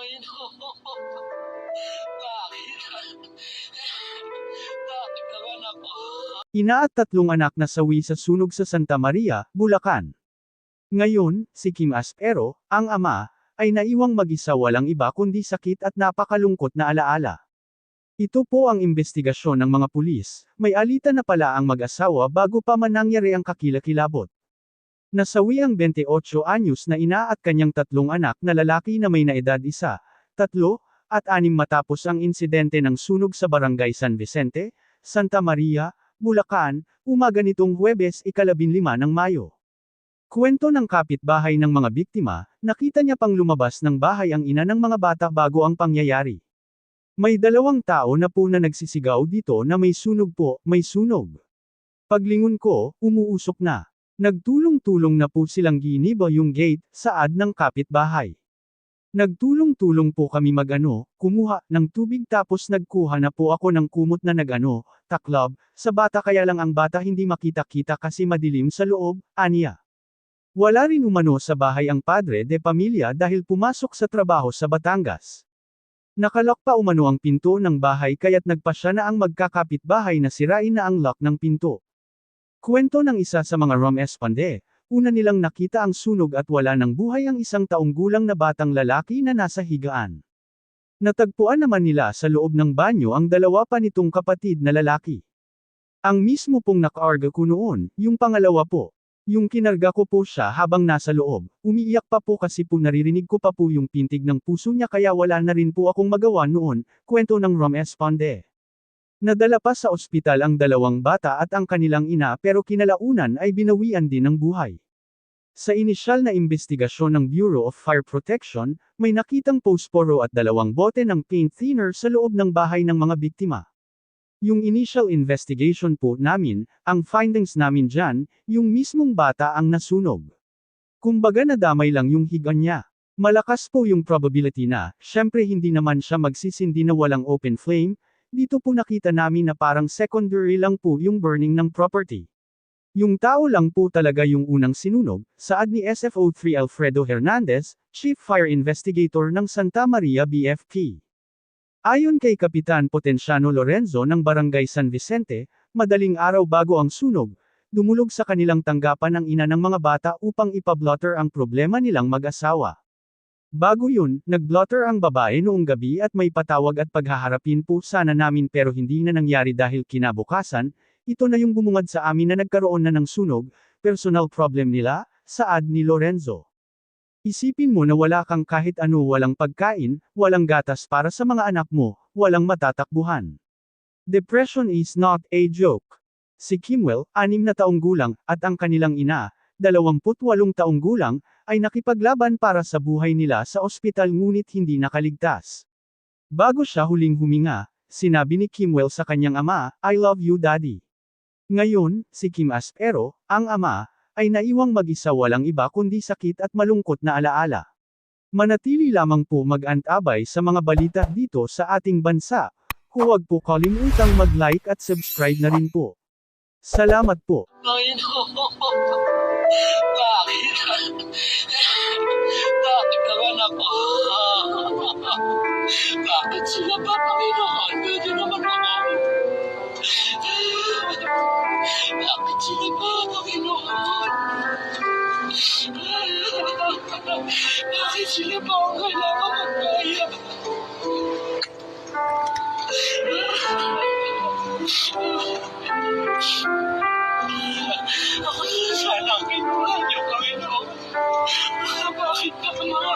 Panginoon, bakit? Bakit ang anak ko? Ina at tatlong anak na sawi sa sunog sa Santa Maria, Bulacan. Ngayon, si Kim Aspero, ang ama, ay naiwang mag-isa walang iba kundi sakit at napakalungkot na alaala. Ito po ang investigasyon ng mga pulis, may alita na pala ang mag-asawa bago pa man nangyari ang kakilakilabot. Nasawi ang 28 anyos na ina at kanyang tatlong anak na lalaki na may naedad isa, tatlo, at anim matapos ang insidente ng sunog sa barangay San Vicente, Santa Maria, Bulacan, umaga nitong Huwebes ikalabinlima ng Mayo. Kwento ng kapitbahay ng mga biktima, nakita niya pang lumabas ng bahay ang ina ng mga bata bago ang pangyayari. May dalawang tao na po na nagsisigaw dito na may sunog po, may sunog. Paglingon ko, umuusok na. Nagtulong-tulong na po silang giniba yung gate, saad ng kapitbahay. Nagtulong-tulong po kami magano, kumuha ng tubig tapos nagkuha na po ako ng kumot na nagano, taklob, sa bata kaya lang ang bata hindi makita-kita kasi madilim sa loob, aniya. Wala rin umano sa bahay ang padre de pamilya dahil pumasok sa trabaho sa Batangas. Nakalok pa umano ang pinto ng bahay kaya't nagpa siya na ang magkakapit-bahay na sirain na ang lock ng pinto. Kwento ng isa sa mga Rom Espande, una nilang nakita ang sunog at wala ng buhay ang isang taong gulang na batang lalaki na nasa higaan. Natagpuan naman nila sa loob ng banyo ang dalawa pa nitong kapatid na lalaki. Ang mismo pong nakaarga ko noon, yung pangalawa po. Yung kinarga ko po siya habang nasa loob, umiiyak pa po kasi po naririnig ko pa po yung pintig ng puso niya kaya wala na rin po akong magawa noon, kwento ng Rom Esponde. Nadala pa sa ospital ang dalawang bata at ang kanilang ina pero kinalaunan ay binawian din ng buhay. Sa inisyal na investigasyon ng Bureau of Fire Protection, may nakitang posporo at dalawang bote ng paint thinner sa loob ng bahay ng mga biktima. Yung initial investigation po namin, ang findings namin dyan, yung mismong bata ang nasunog. Kumbaga nadamay lang yung higa niya. Malakas po yung probability na, syempre hindi naman siya magsisindi na walang open flame, dito po nakita namin na parang secondary lang po yung burning ng property. Yung tao lang po talaga yung unang sinunog, saad ni SFO3 Alfredo Hernandez, Chief Fire Investigator ng Santa Maria BFP. Ayon kay Kapitan Potenciano Lorenzo ng Barangay San Vicente, madaling araw bago ang sunog, dumulog sa kanilang tanggapan ang ina ng mga bata upang ipablotter ang problema nilang mag-asawa. Bago yun, nagblotter ang babae noong gabi at may patawag at paghaharapin po sana namin pero hindi na nangyari dahil kinabukasan, ito na yung bumungad sa amin na nagkaroon na ng sunog, personal problem nila, saad ni Lorenzo. Isipin mo na wala kang kahit ano walang pagkain, walang gatas para sa mga anak mo, walang matatakbuhan. Depression is not a joke. Si Kimwell, anim na taong gulang, at ang kanilang ina, 28 taong gulang, ay nakipaglaban para sa buhay nila sa ospital ngunit hindi nakaligtas. Bago siya huling huminga, sinabi ni Kimwell sa kanyang ama, I love you daddy. Ngayon, si Kim Aspero, ang ama, ay naiwang mag-isa walang iba kundi sakit at malungkot na alaala. Manatili lamang po mag-antabay sa mga balita dito sa ating bansa. Huwag po kalimutang mag-like at subscribe na rin po. Salamat po. Bakit? Bakit ang anak ko? Bakit sila ba, Panginoon? Pwede naman ako. Bakit sila ba, Panginoon? Bakit sila ba ang kailangan magkaya? Ako sa sana kinuha niyo, Panginoon. Bakit na mga